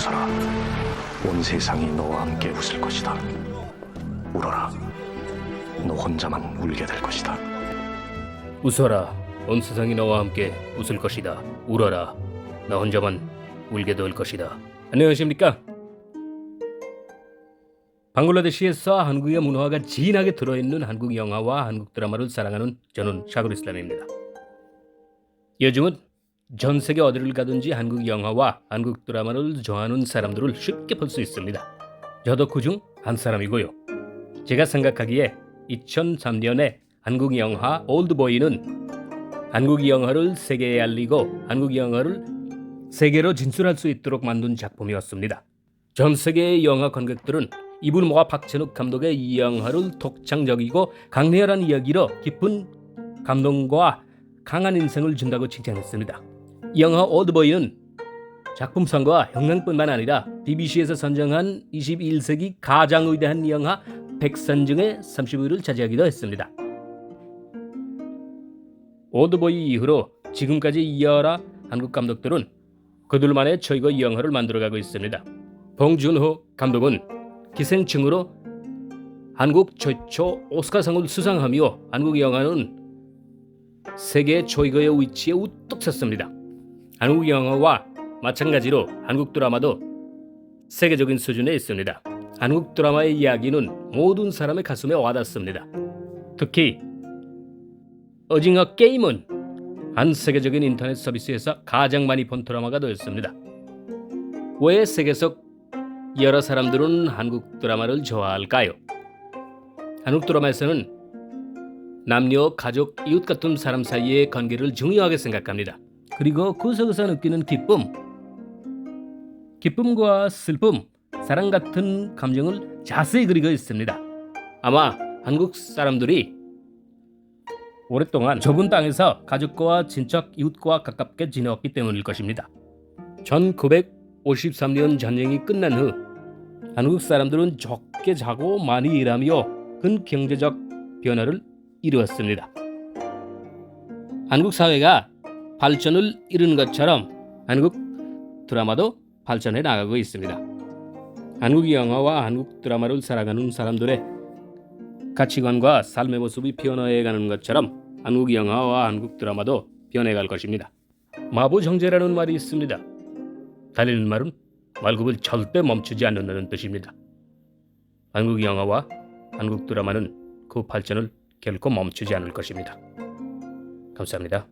웃어라. 온 세상이 너와 함께 웃을 것이다. 울어라. 너 혼자만 울게 될 것이다. 웃어라. 온 세상이 너와 함께 웃을 것이다. 울어라. 나 혼자만 울게 될 것이다. 안녕하십니까? 방글라데시에서 한국의 문화가 진하게 들어있는 한국 영화와 한국 드라마를 사랑하는 저는 샤그르 이슬람입니다. 요즘은 전 세계 어디를 가든지 한국 영화와 한국 드라마를 좋아하는 사람들을 쉽게 볼 수 있습니다. 저도 그중 한 사람이고요. 제가 생각하기에 2003년에 한국 영화 올드보이는 한국 영화를 세계에 알리고 한국 영화를 세계로 진출할 수 있도록 만든 작품이었습니다. 전 세계의 영화 관객들은 이분모와 박찬욱 감독의 이 영화를 독창적이고 강렬한 이야기로 깊은 감동과 강한 인생을 준다고 칭찬했습니다. 이 영화 올드보이는 작품성과 형량뿐만 아니라 BBC에서 선정한 21세기 가장 위대한 영화 100선 중에 30위를 차지하기도 했습니다. 올드보이 이후로 지금까지 이어라 한국 감독들은 그들만의 최고 영화를 만들어가고 있습니다. 봉준호 감독은 기생충으로 한국 최초 오스카상을 수상하며 한국 영화는 세계 최고의 위치에 우뚝 섰습니다. 한국 영화와 마찬가지로 한국 드라마도 세계적인 수준에 있습니다. 한국 드라마의 이야기는 모든 사람의 가슴에 와닿습니다. 특히 오징어 게임은 한 세계적인 인터넷 서비스에서 가장 많이 본 드라마가 되었습니다. 왜 세계 속 여러 사람들은 한국 드라마를 좋아할까요? 한국 드라마에서는 남녀, 가족, 이웃 같은 사람 사이의 관계를 중요하게 생각합니다. 그리고 그 속에서 느끼는 기쁨, 기쁨과 슬픔, 사랑 같은 감정을 자세히 그리고 있습니다. 아마 한국 사람들이 오랫동안 좁은 땅에서 가족과 친척, 이웃과 가깝게 지내왔기 때문일 것입니다. 1953년 전쟁이 끝난 후 한국 사람들은 적게 자고 많이 일하며 큰 경제적 변화를 이루었습니다. 한국 사회가 발전을 이루는 것처럼 한국 드라마도 발전해 나가고 있습니다. 한국 영화와 한국 드라마를 사랑하는 사람들의 가치관과 삶의 모습이 변화해가는 것처럼 한국 영화와 한국 드라마도 변해갈 것입니다. 마부 정제라는 말이 있습니다. 달리는 말은 말굽을 절대 멈추지 않는다는 뜻입니다. 한국 영화와 한국 드라마는 그 발전을 결코 멈추지 않을 것입니다. 감사합니다.